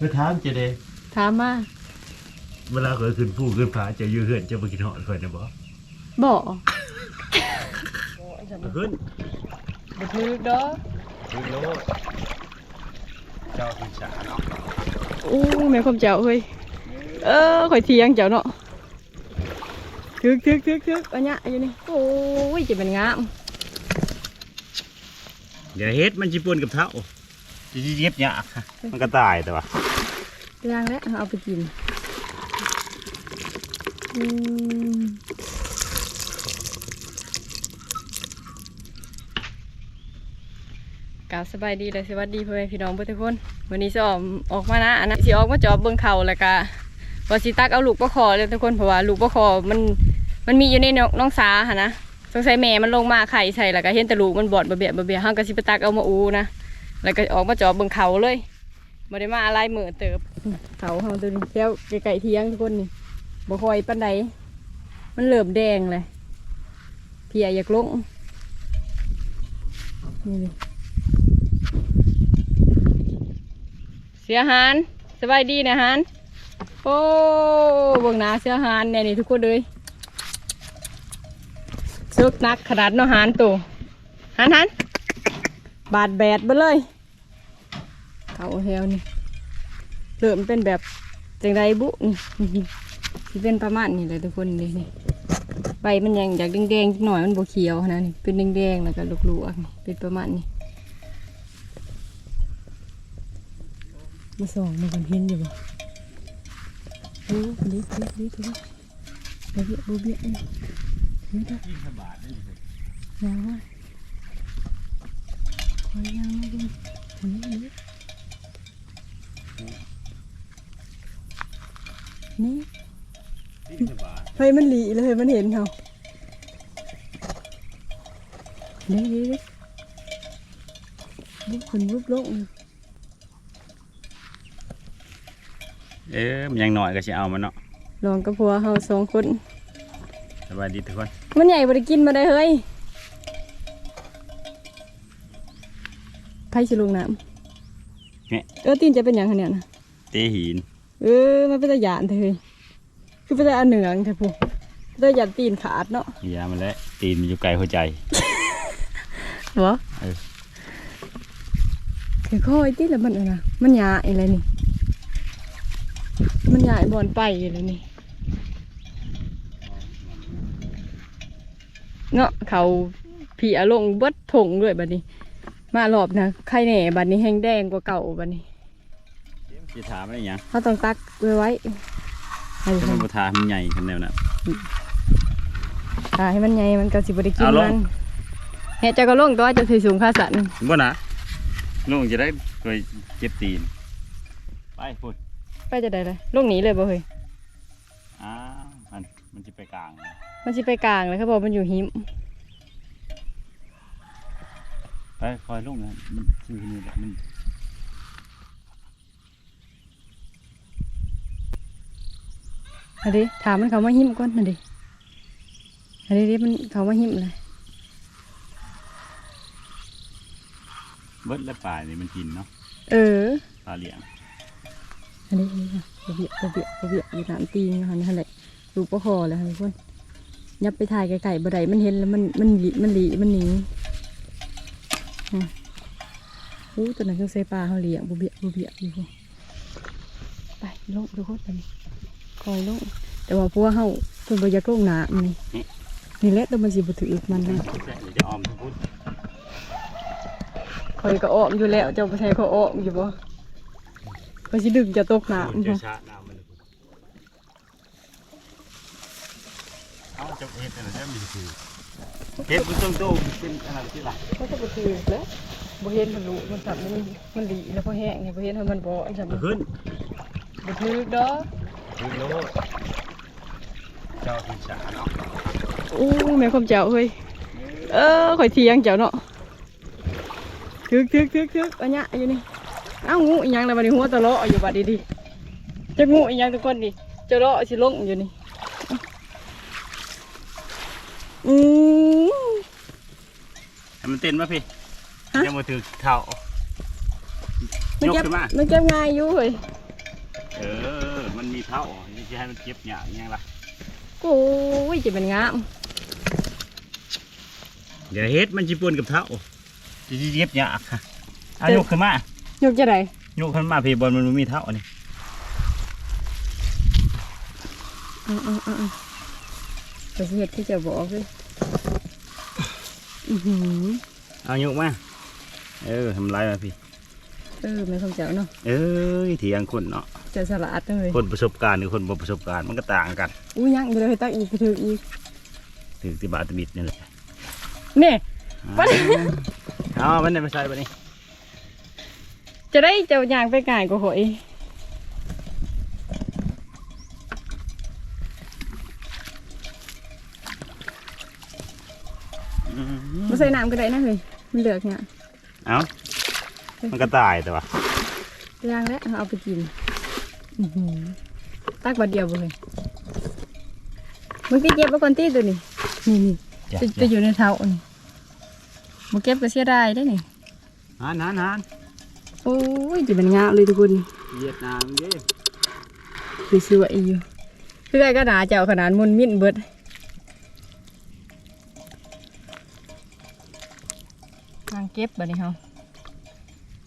ไปถามจะได้ถามมาเวลาเคยขึ้นผู้ขึ้นผาจะอยู่เฮือนจะไปกินหอดเคยนะบ่บ่ขึ้นบ่ถือดอกขึ้นโลดเจ้าขึ้นฉาเนาะอู้แม่ความเจ้าเฮ้ยเออข่อยเถียงเจ้าเนาะถึกถึกถึกถึกอันเนี้ยอยู่นี่โอ้ยจะเป็นงามอย่าเฮ็ดมันจิปนกับเท้าจะเย็บยากมันก็ตายแต่ว่า ย่างแล้วเอาไปกินอืมกาบสบายดีเลยสวัสดีพ่อแม่พี่น้องทุกคนวันนี้จะออกออกมานะอันนั้นสิออกมาจอบเบิ่งเขาแล้วก็ว่าสิตักเอาลูกปลาคอเลยทุกคนเพราะว่าลูกปลาคอมันมันมีอยู่ในน้องสาหะนะสงสัยแม่มันลงมาไข่ใส่แล้วก็เห็นแต่ลูกมันบอดบะเบียบะเบียห้างก็สิไปตักเอามาอูนะแล้วก็ออกมาจอบเบิ่งเขาเลยบ่ได้มาอะไรเหมือเติบ เขาเฮาตัวนี้แล้วไก่เทียงทุกคนนี่บ่คอยปานใดมันเริ่มแดงเลยเพียอยากลงนี่เลยเสียหานสบายดีนะหานโอ้บงนาเสียหานเนี่ยนี่ทุกคนเลยซึกนักขนาดเนาะหานตัวหันหันบาดแบดไปเลยเขาแถวนี่ เริ่มเป็นแบบจังไรบุนี่ที่เป็นประมาณนี้เลยทุกคนนี่นี่ใบมันยังอยากแดงๆหน่อยมันบวเขียวนะนี่เป็นแดงๆแล้วก็ลูกๆนี่เป็นประมาณนี้มาส่องมากันเห็นอยู่บ่โอ้ดีดีดีดีบเบี้ยบเบี้ยเอ้ยเห็นจ้ะยาวอะคอยยาวมาดูอันนี้ นนี้นี่เฮ้ยมันหลีเลยเฮ้ยมันเห็นเขานี่ดีดิบุกขึ้นบุกลงเออมันยังหน่อยก็สิเอามันเนาะลองกับผัวเฮาสองคนสบายดีทุกคนมันใหญ่บ่ได้กินมาได้เฮ้ยไผสิลงน้ำเนี่ยเออตีนจะเป็นหยังคะเนี่ยนะเตหิน เออ มันเป็นตะยานเถอะเฮ้ยคือเป็นตะอันเหนืองเถอะพูเป็นตะยานตีนขาดเนาะยามันแล้วตีนมันอยู่ไกลหัวใจเหรอเออคือค่อยตีแล้วมันอะนะมันหยาอะไรนี่ มันหยาบอนไปอะไรนี่เนาะเขาผีอาลงเบิดถงด้วยบัดนี้ มารอบนะไข่แหน่บัดนี้แห้งแดงกว่าเก่าบัดนี้ สิถามอะไรหยังเขาต้องตักไว้ไว้ให้ถ้ามันบ่ทามันใหญ่คันแนวนั้นตาให้มันใหญ่มันก็สิบได้กินเอาลงมันเฮ็ดเจะก็ลงตัวจะถือสูงค่าสันบ่นะลุงจะได้เคยเจ็บตีน ไปพูดไปจะได้เลยลงหนีเลยบ่เฮ้ยอ้าวมันมันจะไปกลาง มันสิไปกลางเลยเขาบอกมันอยู่หิมไปคอยลุงนะมันชื่อนี่แหละมัน อันนี้ถามมันเขามาหิมก่อนอันนี้อันนี้มันเขามาหิมเลยเบิดและป่านี่มันกินเนาะเออปลาเหลียงอันนี้อันนี้ค่ะระเบียบระเบียบระเบียบอยู่น้ำตีนค่ะนี่แหละรูปปะคอเลยค่ะทุกคนยับไปถ่ายไก่ๆบ่ได้มันเห็นแล้วมันมันหลีมันหลีมันหนีอืมอู้ตัวนั้นคือใส่ปลาเขาเลี้ยงบุเบียบุเบียอยู่พุ่นไปลงทุกคนไปนี่ คอยลงแต่ว่าพวกเขาเพิ่นบ่อยากลงน้ำนี่นี่แหละตัวมันสิบ่ถือมันนะเดี๋ยวจะออมทุกพุธคอยก็อ้อมอยู่แล้วเจ้าบ่ใช่เขาอ้อมอยู่บ่ก็สิดึงจะตกน้ำจะบ่ชาน้ำมันเลยเอาจะเฮ็ดอะไรได้มีคือเฮ็ดมันต้องโตเป็นอะไรที่หลักเขาจะบ่ถือแล้วบ่เห็นมันรู้มันสับมันมันหลีแล้วพอแห้งเนี่ยบ่เห็นว่ามันบ่อันสับขึ้นบ่ถือดอก ขึ้นโลดเจ้าขึ้นฉาเนาะอู้แม่ความเจ้าเฮ้ยเออข่อยเถียงเจ้าเนาะถึกถึกถึกถึกอันเนี้ยอยู่นี่เอ้างูอีหยังแล้วบัดนี้หัวตะเลาะอยู่บัดนี้ดิจักงูอีหยังทุกคนนี่จะเลาะสิลงอยู่นี่อืมให้มันเต้นมาพี่ฮะยังมาถือเท้ามันยกเก็บขึ้นมามันเก็บง่ายอยู่เฮ้ยเออ มันมีเท่านี่จะให้มันเจ็บหยาอย่างล่ะโอ้ยจะเป็นงามเดี๋ยวเฮ็ดมันจิปนกับเท่าจะเจ็บหยาค่ะเอายกขึ้นมายกจะไดยกขึ้นมาพี่บอลมันบ่มีเท่านี่อืออืออือก็สิเฮ็ดที่จะบอกเลยอือหือเอายกมาเออทำลายมาพี่ เออแม่ของเจ้าเนาะเอ้ยเถียงคนเนาะเจะสลัดเลยคนประสบการณ์กับคนบ่ประสบการณ์มันก็ต่างกันอู้ยังอยู่เลยตักอีกกระถืออีกถึงที่บาตบิดนี่แหละนี่บ่ได้เอามันได้ไม่ใช่ปะนี่จะได้เจ้าย่างไปง่ายกว่าหอยมาใส่น้ำก็ได้นะเฮ้ยมันเหลือกเนี่ยเอามันก็ตายแต่ว่าย่างแล้วเอาไปกินอื้อหือ ตักบาดเดียวบ่เลยมึงที่เก็บไว้ก่อนตีตัวนี้นี่นี่จ้ะจะจะอยู่ในเท้าอันนี้มาเก็บก็เสียดายได้นี่หานหานหานโอ้ยจะเป็นงามเลยทุกคนเวียดนามเด้คือสวยอยู่คือไอ้ก็หนาเจ้าขนาดมุนมิ้นเบิดนางเก็บบ่นี่เฮา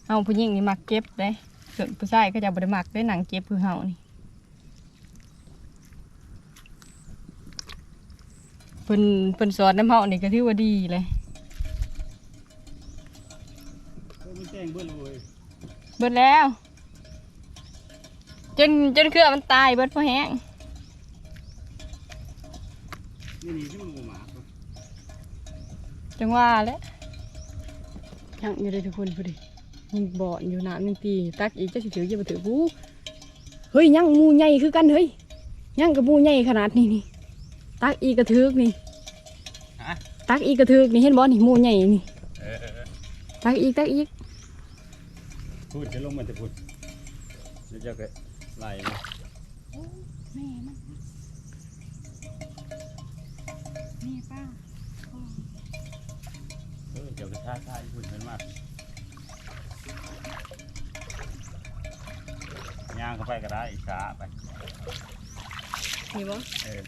เอาผู้หญิงนี่มักเก็บเด้ ส่วนผู้ชายก็จะบ่ได้มักได้หนังเก็บคือเฮานี่เพิ่นเพิ่นสอนน้ำเฮานี่ก็ถือว่าดีเลยมันแจ้งเบิ่เลยเบิดแล้ว จนจนเครือมันตายเบิดเพราะแห้งนี่นี่ที่มันหมาจังว่าแหล้วยังอยู่เลยทุกคนพอดี ยังบ่อนอยู่น้ำยังตีตักอีกจะสิถือจะมาถือกูเฮ้ยยังหมูใหญ่คือกันเฮ้ยยังกับหมูใหญ่ขนาดนี้นี่ตักอีกกระทึกนี่ฮะตักอีกกระทึกนี่เห็นบ่นี่หมูใหญ่นี่เออเออตักอีกตักอีกพูดจะลงมันจะพูดแล้วเจะก็ไล่นะแม่มันนี่ป้าเออเจ้าก็ท่าท่าพูดมันมาก ย่างเข้าไปก็ได้อีกขาไปนี่บ่เออ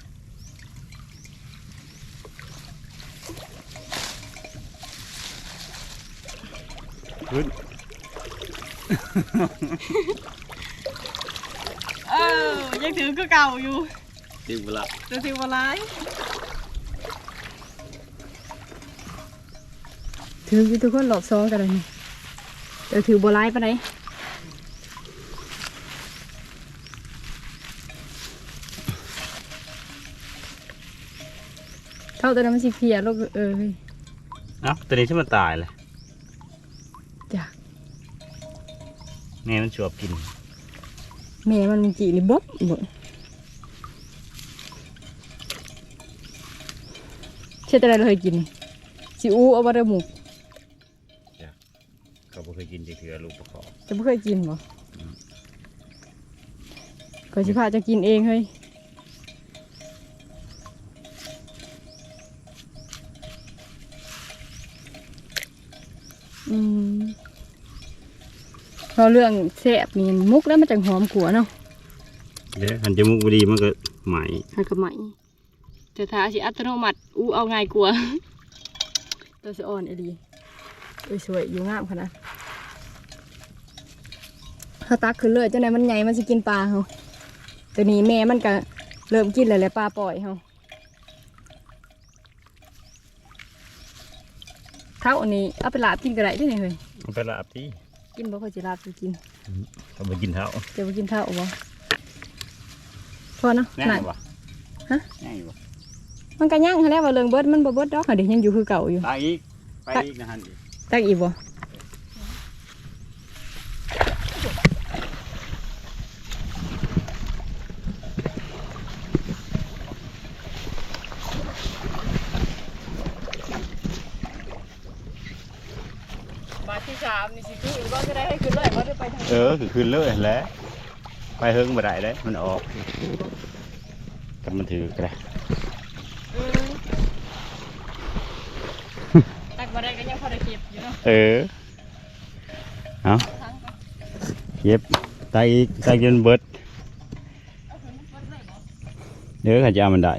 ขึ้นเออยังถือก็เก่าอยู่ดึงเวลาจะถือว่าร้ายถืออยู่ทุกคนหลบซองกันเลยนี่แต่ถือบัวร้ายปะไหนเท่ ตัวนั้นมันสิเพียลูกเอ้ยเอ้าตัวนี้ที่มันตายเลยจ้ะแม่มันชอบกิน แม่มันมันจีนี่บ๊อบบ่เชื่อแต่ไรเราเคยกินสิอูเอาบะเดหมูเขาบ่เคยกินจะเถือลูกประกอบจะไม่เคยกินบ่ก็สิพาจะกินเองเฮ้ย พอเรื่องแซ่บนี่มุกแล้วมันจังหอมกว่าเนาะเดี๋ยวหันจมูกบ่ดีมันก็ไหมหันกับไหมแต่ถ้าสิอัตโนมัติอู้เอาง่ายกว่าตัวสะอ่อนไอ้ดีเอ้ยสวยอยู่งามขนาดถ้าตักขึ้นเลยจังไหนมันใหญ่มันสิกินปลาเฮาตัวนี้แม่มันก็เริ่มกินแล้วแหละปลาปล่อยเฮาเท่าอันนี้เอาไปลาบกินก็ได้ด้วยนี่เฮ้ยมันไปลาบที่ กินบ่ค่อยสิลาบสิกินเขาไปกินเท้าจะไปกินเท่าบ่พอเนาะแน่นั่นบ่ฮะแน่บ่มันก็ย่างหั้นแหล้วว่าเรื่องเบิดมันบ่เบิดดอกค่ะเดี๋ยวยังอยู่คือเก่าอยู่ตายอีกไปอีกนะฮันอีกตักอีกบ่ ที่สามนี่สิคือก็จะได้ให้ขึ้นเลยเพราะจะไปทางเออคือขึ้นเลยแล้วไปเฮิงบ่ได้เลยมันออกแต่มันถือกระอืตักมาได้ก็ยังพอได้เก็บอยู่เนาะเออเอาทั้งก็เย็บไตไตจนเบิดเด้อข้าจะเอามันได้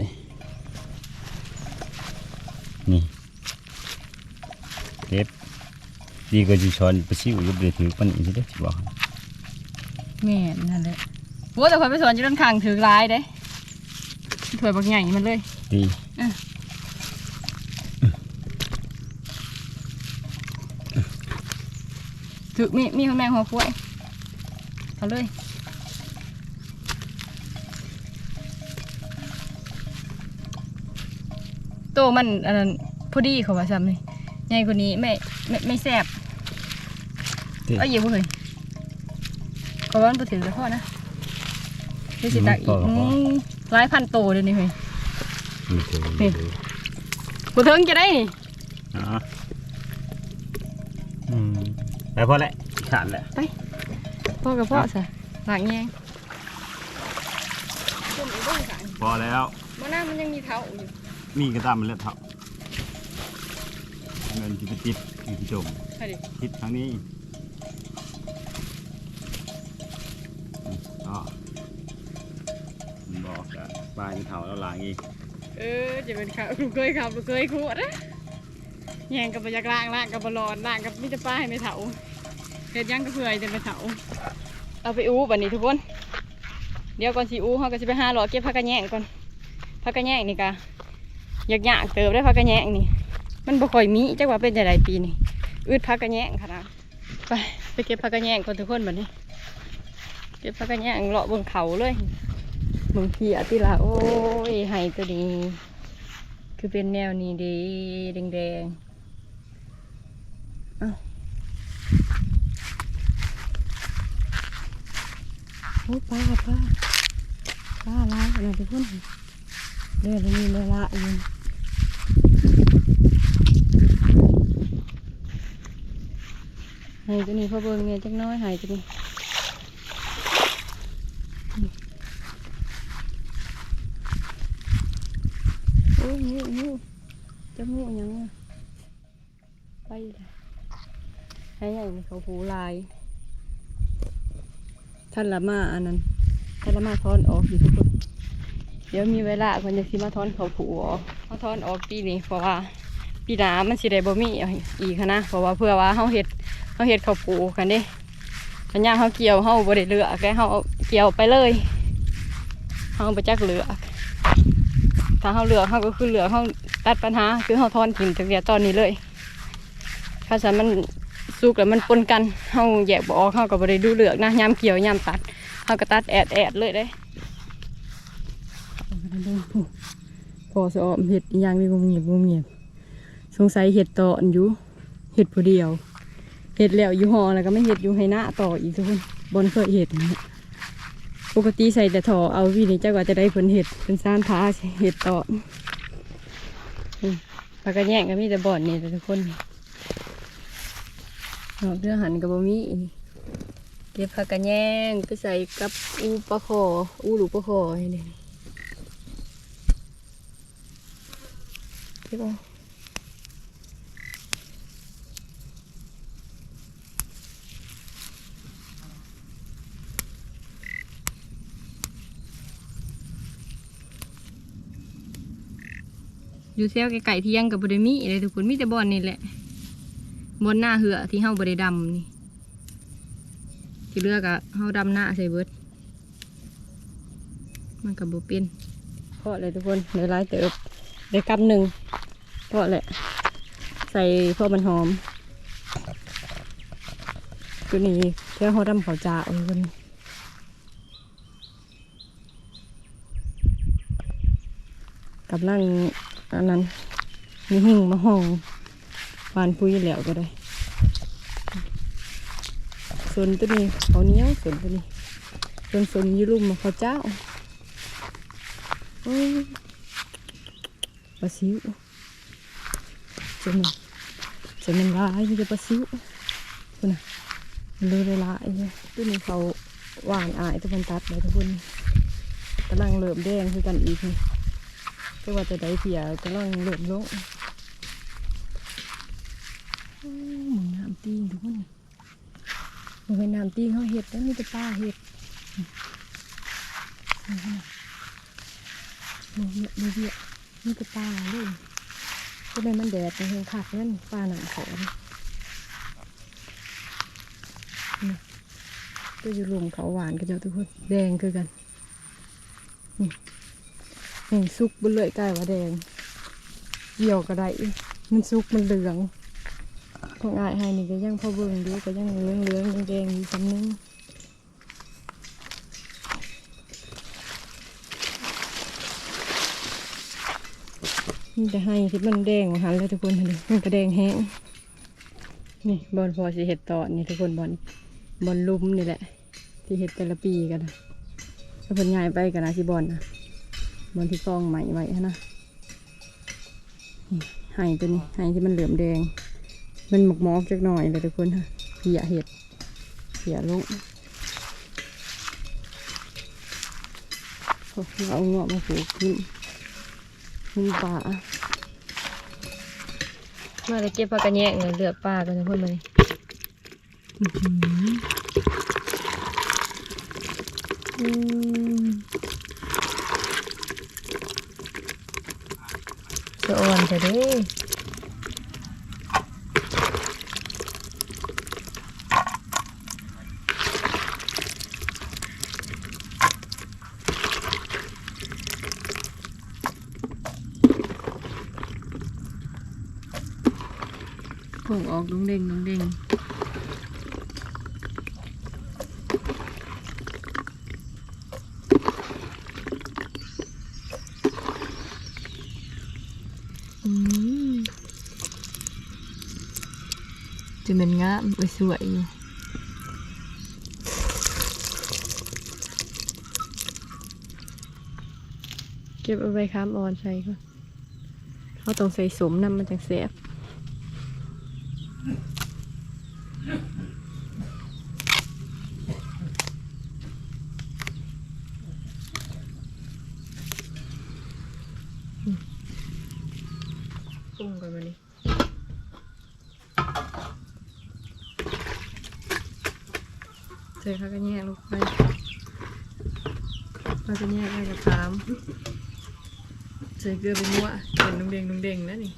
ดีกว่าจะช้อนไปซิวอยุบเดือถือปันอีกทีเด้อสิบอกให้แม่นนั่นแหละโว้แต่คนไปสอนอยู่ด้านข้างถือร้ายเด้ถวยบักใหญ่มันเลย ดีถือมีมีคนแมงหัวกล้วยเอาเลยโตมันอันนั้นพอดีเขาว่าซ้ำนี่ ใหญ่กว่านี้ไม่ไม่ไม่แซ่บดีเอ้ยอย่าพูดเลยขอว่ามันไปถึงแล้วพ่อนะนี่สิตักอีกอืมหลายพันโตเลยนี่เฮ้ยนี่คือนี่กูเทิงจะได้นี่อ๋ออืมไปพอแล้วขาดแล้วพ่อกับพ่อซะหลังแยงต้มอีกบ้างค่ะพอแล้วมะนาวมันยังมีเท้าอยู่ นี่ก็ตามมันแล้วเท่า เงินที่ไปติดอยู่ที่จมใช่ดิติดทางนี้อืมอ๋อบอกกันปลายเท่าแล้วหลังอีกเออจะเป็นข้าวลูกเคยขับลูกเคยขวดนะแยงกับปยักล่างล่างกับบอลอนล่างกับมิตรป้าให้ไม่เถาเฮ็ดหยังก็เพื่อให้แต่ไม่เถาเอาไปอู้บัดนี้ทุกคน เดี๋ยวก่อนสิอู้เขาก็จะไปหาหลอเก็บผักกระแยงก่อนผักกระแยงนี่กะอยากยากๆเติบได้ผักกระแยงนี่ มันบ่ค่อยมีจักว่าเป็นจังไดปีนี่อืดผักกระแยงขนาดไปไปเก็บผักกระแยงก่อนทุกคนแบัดนี้ เก็บผักกระแยงเลาะบิ่งเขาเลยเบิ่งเขียติละโอ้ยไห้ตัวนี้ คือเป็นแนวนี้ดีแดงแดงๆอ้าโอ้ปลาปลาปลาละอะไรทุกคนเรือละนี่เรือละอยู่ ให้ตัวนี้พ่อเบิ่งเนี่ยจักน้อยให้ตัวนี้โอ้ยงูงูจะงูยังอะไปเลยให้ใหญ่มันเขาผูลายท่านละมาอันนั้นท่านละมาทอนออกอยู่ทุกคนเดี๋ยวมีเวลาคนจะสิมาทอนเขาผูออกมาทอนออกปีนี้เพราะว่าปีหน้ามันสิได้บ่มีอีกนะเพราะว่าเพื่อว่าเฮาเฮ็ด เฮาเฮ็ดเขาผูกันด้ขันย่างเฮาเกี่ยวเฮาบ่ได้เลือกแค่เฮาเกี่ยวไปเลยเฮาบ่จักเลือกถ้าเฮาเลือกเฮาก็คือเลือกเฮาตัดปัญหา คือเฮาทอนถิ่มตั้งแต่ตอนนี้เลยถ้าฉันมันสุกแล้วมันปนกันเฮาแยกบ่ออกเฮาก็บ่ได้ดูเลือกนะยามเกี่ยวยามตัดเฮาก็ตัดแอดแอดเลยเด้พอสอมเห็ดยังนี่บ่เงียบบ่เงียบสงสัยเห็ดต่ออยู่เห็ดผู้เดียว เห็ดแล้วอยู่หอแล้วก็ไม่เห็ดอยู่ให้หน้าต่ออีกทุกคนบนเคยเห็ดนะปกติใส่แต่ถอเอาวินี่จักว่าจะได้ผลเห็ดเป็นซ่านท้าเห็ดต่ออืมปากระแยงก็มีแต่บ่อนนี่แต่ทุกคนดอกเรือหันกับบะมี่เก็บผักกระแยงไปใส่กับอูปลาคออูหลูปลาคอให้เลยเก็บเอา อยู่เซลไก่ที่ยังกับบะมี่เลยทุกคนมีแต่บอนนี่แหละบนหน้าเหือที่เฮาบริดำนี่ที่เลือกอะเฮาดำหน้าใส่เบิดมันกับบุเป็นเพาะเลยทุกคนในร้ายเติบได้กำหนึ่งเพาะแหละ ใส่พรามันหอมตัวนี้แค่เฮาดำเขาจ่าเอาคนกำลัง อันนั้นมีหิ่งมาห้องปานปุยแล้วก็ได้ส่วนตัวนี้เขาเนี้ยส่วนตัวนี้ส่วนสมอยี่ลุ่มมาเขาเจ้าโอ้ยปลาซิวจะมันจะมันลายจะปลาซิวคุณน่ะมันเลยลายตัวนี้เขาหวานอายตัวมันตัดเลยทุกคนกำลังเริ่มแดงคือกันอีกนี่ ก็ว่าจะได้เพียกำลังเริ่มลงอืมหมึงน้ำตีนทุกคนมันเป็นน้ำตีนเขาเห็ดแล้วมีแต่ปลาเห็ดโมเยอะโมเยอะนี่ก็ปลาเลยก็ไม่มันแดดในเฮงคักนั่นปลาหนังขอนนี่ก็อยู่ลุมเขาหวานกันเจ้าทุกคนแดงคือกันนี่ แดงซุกบนเลยใกล้ว่าแดงเหี่ยวก็ได้มันซุกมันเหลืองของอายให้นี่ก็ยังพอเบิ่งดูก็ยังเหลืองเหลืองแดงอยู่ซ้ำนึงมันจะให้ที่มันแดงมาหันแล้วทุกคนเห็นมันก็แดงแห้งนี่บอลพอสิเห็ดต่อนี่ทุกคนบอลบอลลุ่มนี่แหละ ที่เห็ดแต่ละปีกันถ้าเพิ่นย้ายไปกันนะที่บอลนะ บอลที่กองใหม่ไว้หั้นนะนี่ให้ตัวนี้ให้ที่มันเหลือมแดง มันหมกมอกจักหน่อยเลยทุกคนฮะเพียเห็ดเพียลงโอ้ยเอาเงาะมาปลูกขึ้นมีป่ามาเลยเก็บผักกระแยงเลยเลือกป่ากันนะเพื่อนมาเลยอืม จะอ่อนจะได้ผงออกลุงเด้งลุงเด้งอืมจะเป็ นงามไปสวยอยู่เก็บเอาไว้ค้ามออนใส่ก่อนเขาต้องใส่สมน้ำมันจังแสบปรุงกันมานี่ เลยเขาก็แยกลงไปเราจะแยกได้กับสามใส่เกลือเป็นมั่วเห็นนุ่งเด้งนุ่งเด้งนะนี่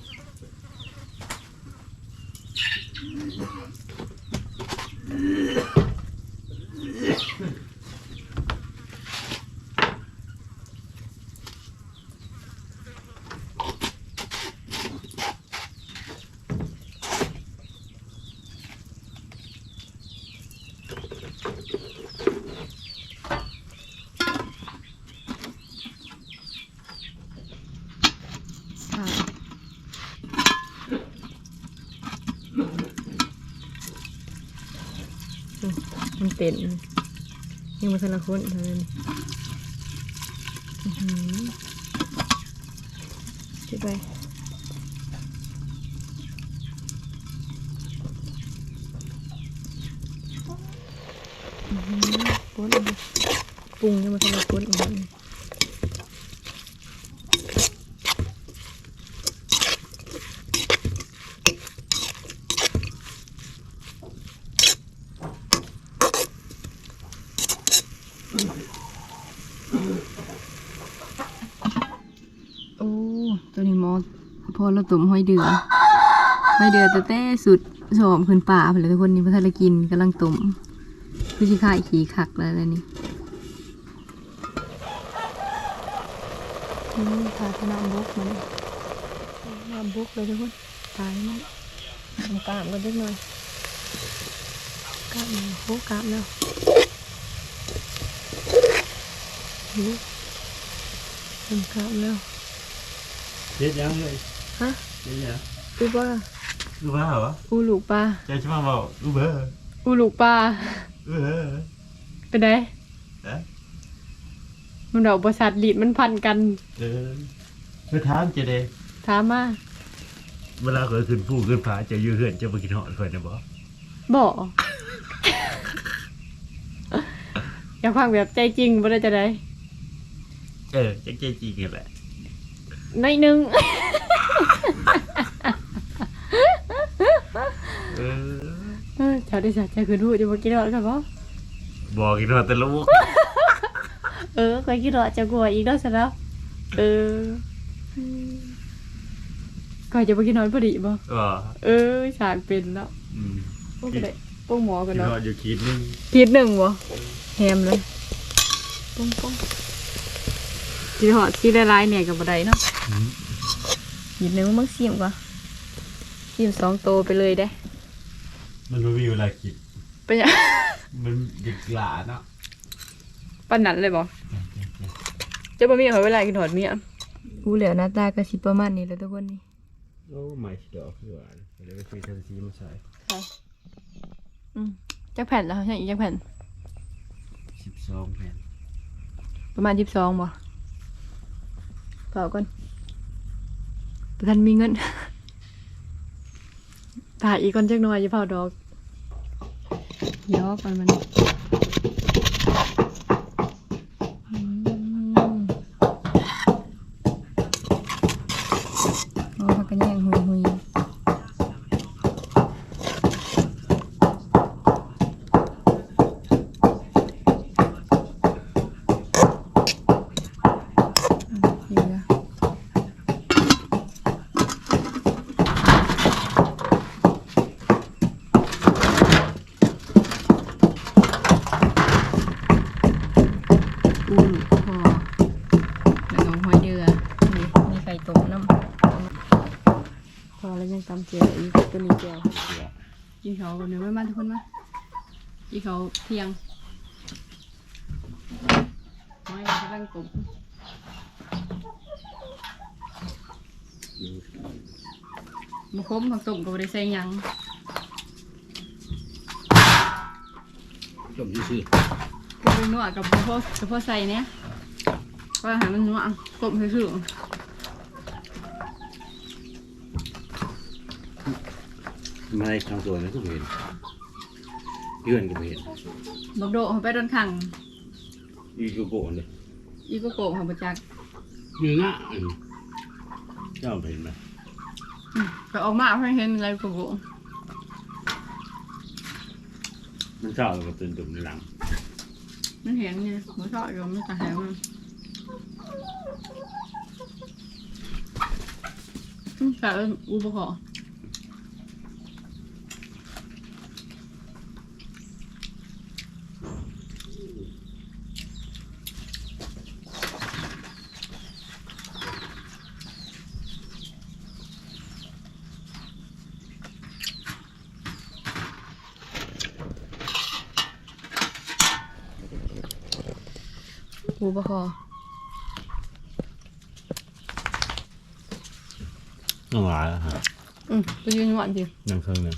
ค่ะอืมมัน เต็นยังมาทะละคนเท่านั้นอื้อหือชิไปปนปรุงยังมาทะละคนอีกแล้วนี่ โอ้ ตัวนี้หมอพอเรา ตุ่มห้อยเดือห้อยเดือแต่แต่สุดสอมขึ้นป่าไปเลยทุกคนนี่พัทรกินกำลังตุ่มคือชิคายขี่ขักแล้วนี่นี่พาขนาดบุกมันน้ำบุกเลยทุกคนตายมันทำกล้ามกันนิดหน่อยกล้ามแล้วโอ้กล้ามแล้วโอ้ทำกล้ามแล้วเฮ็ดยังเลย ฮะเฮ็ดยังอูบ้ารู้ว่าเหรออูลูกปลาใจจะมาบอกรู้เบอร์อูลูกปลาเออเป็นไงเอ๊ะมันดอกประสาทลีดมันพันกัน เออเมื่อถามเจเดถามมาเวลาเคยขึ้นผู้ขึ้นผาจะอยื้อเหือนจะมากินหอดเคยนะบ่บอกอยากฟังแบบใจจริงบ่ได้จะได้ เออจังใจจริงกันแหละในอยหนึง เออเออเจ้าได้สัจจะคือรู้จะบ่กินหรอกกันบ่บอกกินหอดแต่ลูกเออเคยกินหรอกจะกลัวอีกแล้วซะแล้วเออก่อยจะไปกินนอนพอดีบ่เออเออฉากเป็นแล้วอืมพวกก็ได้พวกหมอกันพี่เนาะรออยู่ขีดนึงคิดหนึ่งบ่แฮมเลยป้องป้องกินหอดที่ได้ร้ายเนี่ยกับบัไดเนาะหยิบหนึ่งมักเสียมกว่าเสียมสองโตไปเลยได้ มันบ่มีเวลาคิดเป็นยัง มันดึกหลาเนาะปันนั้นเลยบ่จะบ่มีเหรอเวลากินหอดเมียกูเหลียวหน้าตาก็สิประมาณนี้แหล้วทุกคนนี่โอ้ไม่สิดอกคือว่าเดี๋ยวไปซื้อทันทีมาใส่อืมจักแผ่นแล้วใช่อีกจักแผ่น12แผ่นประมาณสิบสองบ่เปล่าก่อนประทันมีเงิน ถ่ายอีกคนจักหน่อยอย่าเผาดอก เดี๋ยวก่อนมัน ตัวนี้เจียวกินเขาวกันเดี๋ยวไม่มาทุกคนมากินเขาวเที่ยงหอยกำลังกบมาคมผักต้มก็บ่ได้ใส่หยังจมซื่อก็เป็นนวดกับพ่อกับพ่อใส่เนี้ยก็หามันนวดกบคือ มาได้ทางตัวนั้นก็บ่เห็นเพื่อนก็บ่เห็นบักโดเขาไปโดนขัง อีกก็โกนเลยอีกก็โกะเขาประจักนี่นะอืมเจ้าเห็นไหมอืมก็ออกมาเพื่อเห็นอะไรก็โกะมันเจ้าก็ตื่นตุ่มในหลังมันเห็นไงมันชอบอยู่มันตาแหงมันอืมแต่อุปกรณ์ อุปกรณ์ต้องหลายแล้วฮะอืมไปยืนหวานดินั่งเครื่องหนึง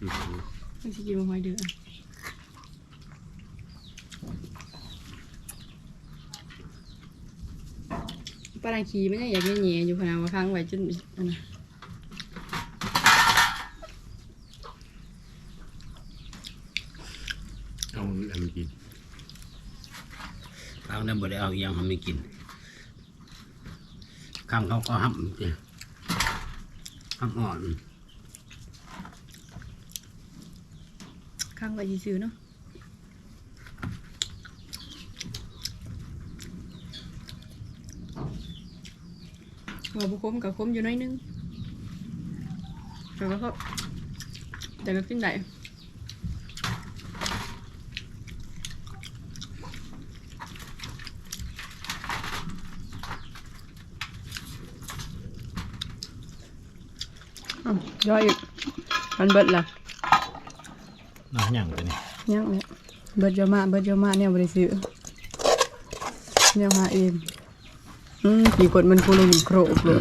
อืม มันจะกินมาหอยเดือด ปลาดังขีไม่ได้อยากเงี้ยๆอยู่ขนาดว่าค้างไว้จนอันนะเอาอันนี้กินข้าวนั้นบ่ได้เอาอีหยังทำไม่กินข้างเขาก็ห้ำจ้ะห้ำอ่อนข้างไว้ซื้อๆเนาะ หัวบุคมกับคมอยู่หน้อยนึงแต่ว่าเขาแต่ก็กินได้อ้าวย่อยอีกมันเบิดละน้ำหยั่งไปนี่ยังเนี่ยเบิดเยอะมากเบิดเยอะมากเนี่ยบริซื้อเนี่ยหาเอง อืมผีกดมันกูเลยโครกเลย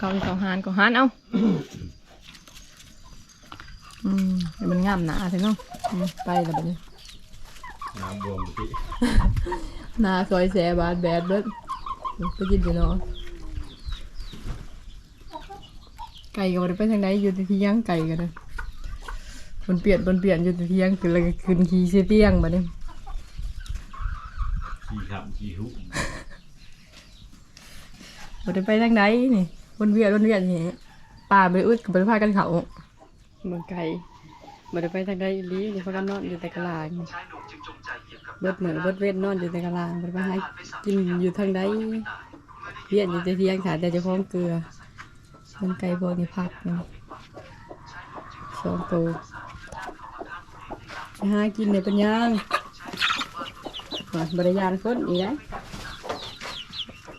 โจกเขาอีกสองหานก็หานเอาอืมให้มันงามหนาใช่เนาะอืมไปแล้วบัดนี้น้ำบวมพี่หนาซอยแสบาดแบดเบิดไปกินอยู่เนาะไก่ก็บ่ได้ไปทางไหนอยู่ที่เที่ยงไก่กันเลยบนเปลี่ยนบนเปลี่ยนอยู่ที่เที่ยงคือแล้วก็ขึ้นขี่เสียเตียงบัดนี้ขี้ครับขี้หุบบ่ได้ไปทางไหนนี่ บนเวียนบนเวียนอย่างนี่ป่าไปอึดกับไปพากันเขาเมืองไก่บ่ได้ไปทางใดอีหลีนี่พากันนอนอยู่แต่กะลางเบิดเหมื้อเบิดเว้นนอนอยู่แต่กะลางบ่ได้ไปหากินอยู่ทางใดเวียนอยู่แต่เที่ยงค่ะแต่เจะพร้าของเกลือมันไก่บ่นี่พักนี่สองตัวไปหากินเนี่ยเป็นยังว่าบริยานคนอีกได้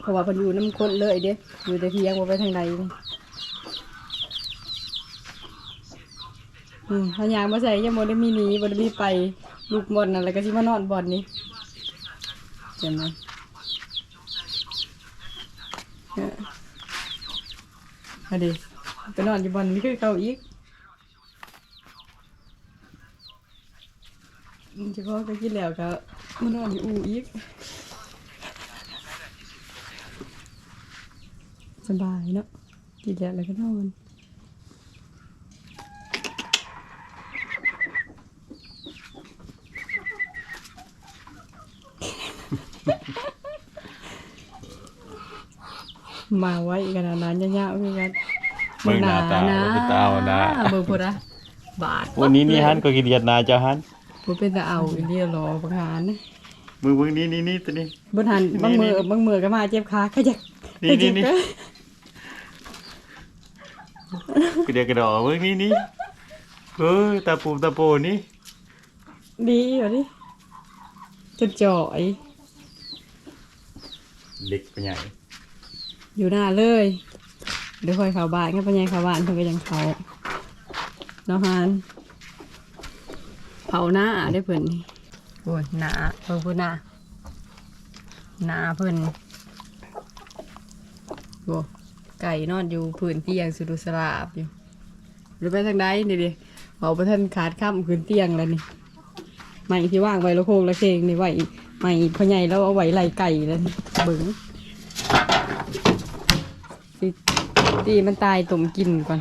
เพราะว่าเพิ่นอยู่น้ำคนเลยเด้อยู่แต่เพียงว่าไปทางใดนี่อืมถ้ายางมาใส่ยังบ่ได้มีหนีบ่ได้มีไปลูกบอลนั่นแหละก็สิมานอนบอลนี่เจ็บไหมเออเอาดิไปนอนอยู่บอลนี่คือเก่าอีกเฉพาะก็กินแล้วก็มานอนอยู่อูอีก สบายเนาะกินแล้วแล้วก็นอนมาไว้กันนานๆยาวๆคือกันเบิ่งหน้าตานะเป็นตาเอานะเบิ่งพุ่นนะบาทวันนี้นี่ฮันก็กินเดียดนาเจ้าฮันบ่เป็นตาเอาอีเดียวรอประหารนะมือเบิ่งนี่นี่นี่ตัวนี้บ่ทันบางมือบางมือก็มาเจ็บขาก็จะนี่นี่นี่ กระเดียกกระดอเบิ่งนี่นี่เออตาปูตาโปนี่ดีอยู่ดิจะจ่อยเด็กเป็นใหญ่อยู่หน้าเลย เดี๋ยวคอยเข้าบ้านก็ไปยังเข้าบ้านเพิ่นก็ยังเขาเนาะฮานเผาหน้าได้เพิ่นนี่โอ้ยหนาเพิ่นเพิ่นหน้าหนาเพิ่นโอ้ ไก่นอนอยู่พื้นเตียงสุดุสลาบอยู่หรือไปทางใดนี่ดิเผาไปท่านขาดข้ามพื้นเตียงแล้วนี่ไม่ที่ว่างไว้แล้วโคงแล้วเคงนี่ไว้ไม่พ่อใหญ่แล้วเอาไว้ไล่ไก่แล้วนี่เบิ้งตีมันตายตุ่มกินก่อน